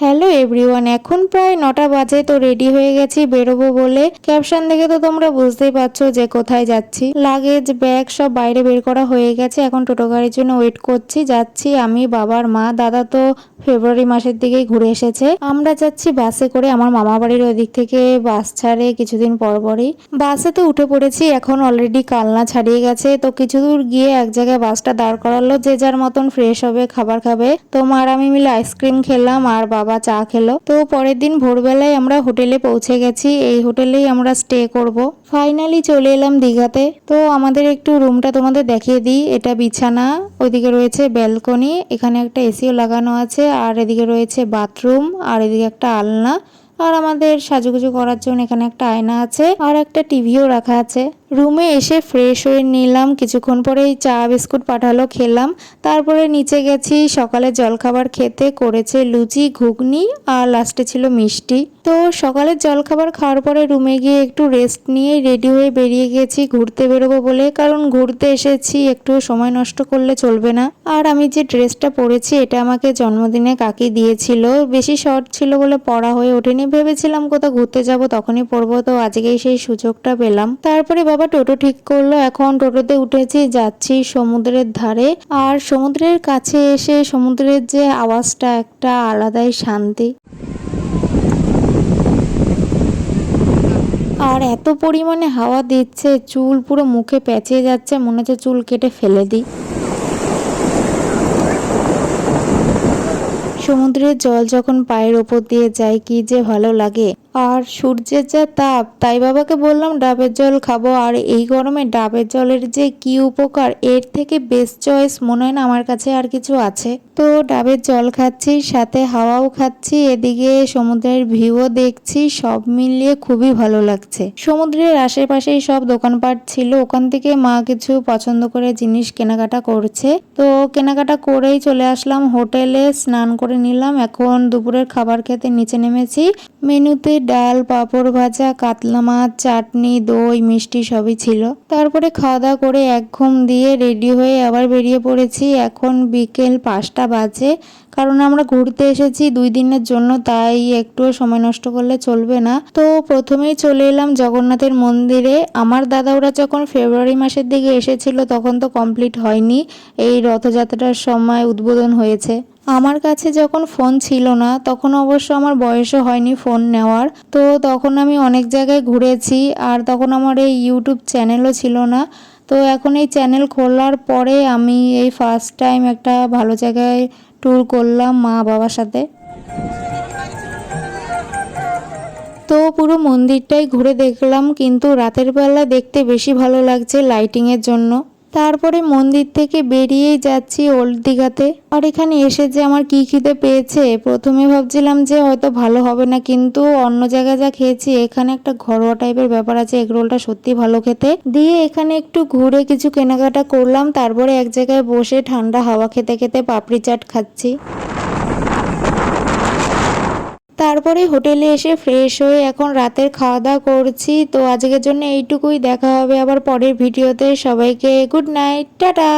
Hello everyone এখন প্রায় নটা বাজে তো রেডি হয়ে গেছি বেরোবো বলে। ক্যাপশন দেখে তো তোমরা বুঝতেই পারছ যে কোথায় যাচ্ছি। লাগেজ ব্যাগ সব বাইরে বের করা হয়ে গেছে। এখন টোটো গাড়ির জন্য ওয়েট করছি। যাচ্ছি আমি, বাবার মা, দাদা তো ফেব্রুয়ারি মাসের দিকেই ঘুরে এসেছে। আমরা যাচ্ছি বাসে করে আমার মামা বাড়ির ওদিক থেকে বাস ছাড়ে কিছুদিন পর পরই। বাসে তো উঠে পড়েছি, এখন অলরেডি কালনা ছাড়িয়ে গেছে। তো কিছু দূর গিয়ে এক জায়গায় বাসটা দাঁড় করালো। যে যার মতন ফ্রেশ হবে, খাবার খাবে। তো মার আমি মিলে আইসক্রিম খেলাম আর বাবা চা খেলো। তো পরের দিন ভোরবেলায় আমরা হোটেলে পৌঁছে গেছি। এই হোটেলেই আমরা স্টে করব। ফাইনালি চলে এলাম দীঘাতে। তো আমাদের একটু রুমটা তোমাদের দেখিয়ে দিই। এটা বিছানা, ওইদিকে রয়েছে ব্যালকনি এখানে একটা এসিও লাগানো আছে, আর এদিকে রয়েছে বাথরুম আর এদিকে একটা আলনা, আর আমাদের সাজুগুজু করার জন্য এখানে একটা আয়না আছে, আর একটা টিভিও রাখা আছে। রুমে এসে ফ্রেশ হয়ে নিলাম। কিছুক্ষণ পরেই চা, বিস্কুট পাঠালো, খেলাম। তারপরে নিচে গেছি, সকালে জলখাবার খেতে করেছে লুচি, ঘুগনি আর লাস্টে ছিল মিষ্টি। তো সকালের জলখাবার খাওয়ার পরে রুমে গিয়ে একটু রেস্ট নিয়ে রেডি হয়ে বেরিয়ে গেছি ঘুরতে বেরোবো বলে। কারণ ঘুরতে এসেছি, একটু সময় নষ্ট করলে চলবে না। আর আমি যে ড্রেসটা পরেছি, এটা আমাকে জন্মদিনে কাকি দিয়েছিল। বেশি শর্ট ছিল বলে পরা হয়ে ওঠেনি। ভেবেছিলাম কোথাও ঘুরতে যাব, তখনই পরবো। তো আজকেই সেই সুযোগটা পেলাম। তারপরে বাবা টোটো ঠিক করল। এখন টোটোতে উঠেছি, যাচ্ছি সমুদ্রের ধারে। আর সমুদ্রের কাছে এসে সমুদ্রের যে আওয়াজটা একটা আলাদাই শান্তি। আর এত পরিমাণে হাওয়া দিচ্ছে, চুল পুরো মুখে পেঁচিয়ে যাচ্ছে, মনে হচ্ছে চুল কেটে ফেলে দিই। সমুদ্রের জল যখন পায়ের ওপর দিয়ে যায়, কি যে ভালো লাগে। আর সূর্যের যা তাপ, তাই বাবাকে বললাম, ডাবের জল খাব। আর এই গরমে ডাবের জলের যে কি উপকার, এর থেকে বেস্ট চয়েস মনে হয় না আমার কাছে আর কিছু আছে। তো ডাবের জল খাচ্ছি, সাথে হাওয়াও খাচ্ছি, এদিকে সমুদ্রের ভিউও দেখছি, সব মিলিয়ে খুবই ভালো লাগছে। সমুদ্রের আশেপাশেই সব দোকানপাট ছিল, ওখান থেকে মা কিছু পছন্দ করে জিনিস কেনাকাটা করছে। তো কেনাকাটা করেই চলে আসলাম হোটেলে, স্নান করে নিলাম। এখন দুপুরের খাবার খেতে নিচে নেমেছি। মেনুতে ডাল, পাঁপড় ভাজা, কাতলা মাছ, চাটনি, দই, মিষ্টি সবই ছিল। তারপরে খাওয়া দাওয়া করে এক ঘুম দিয়ে রেডি হয়ে আবার বেরিয়ে পড়েছি। এখন বিকেল পাঁচটা বাজে। কারণ আমরা ঘুরতে এসেছি দুই দিনের জন্য, তাই একটু সময় নষ্ট করলে চলবে না। তো প্রথমেই চলে এলাম জগন্নাথের মন্দিরে। আমার দাদা ওরা যখন ফেব্রুয়ারি মাসের দিকে এসেছিল, তখন তো কমপ্লিট হয়নি। এই রথযাত্রার সময় উদ্বোধন হয়েছে। আমার কাছে যখন ফোন ছিল না, তখন অবশ্য আমার বয়সও হয়নি ফোন নেওয়ার। তো তখন আমি অনেক জায়গায় ঘুরেছি, আর তখন আমার এই ইউটিউব চ্যানেলও ছিল না। তো এখন এই চ্যানেল খোলার পরে আমি এই ফার্স্ট টাইম একটা ভালো জায়গায় ট্যুর করলাম মা বাবার সাথে। তো পুরো মন্দিরটাই ঘুরে দেখলাম, কিন্তু রাতের বেলা দেখতে বেশি ভালো লাগছে লাইটিংয়ের জন্য। তারপরে মন্দির থেকে বেরিয়েই যাচ্ছি ওল্ড দীঘাতে। আর এখানে এসে যে আমার কী খিদে পেয়েছে, প্রথমে ভাবছিলাম যে হয়তো ভালো হবে না, কিন্তু অন্য জায়গায় যা খেয়েছি, এখানে একটা ঘরোয়া টাইপের ব্যাপার আছে এগরোলটা সত্যি ভালো খেতে। দিয়ে এখানে একটু ঘুরে কিছু কেনাকাটা করলাম, তারপরে এক জায়গায় বসে ঠান্ডা হাওয়া খেতে খেতে পাপড়ি চাট খাচ্ছি। তারপরে হোটেলে এসে ফ্রেশ হয়ে এখন রাতের খাওয়া দাওয়া করছি। তো আজকের জন্য এইটুকুই, দেখা হবে আবার পরের ভিডিওতে। সবাইকে গুড নাইট, টাটা!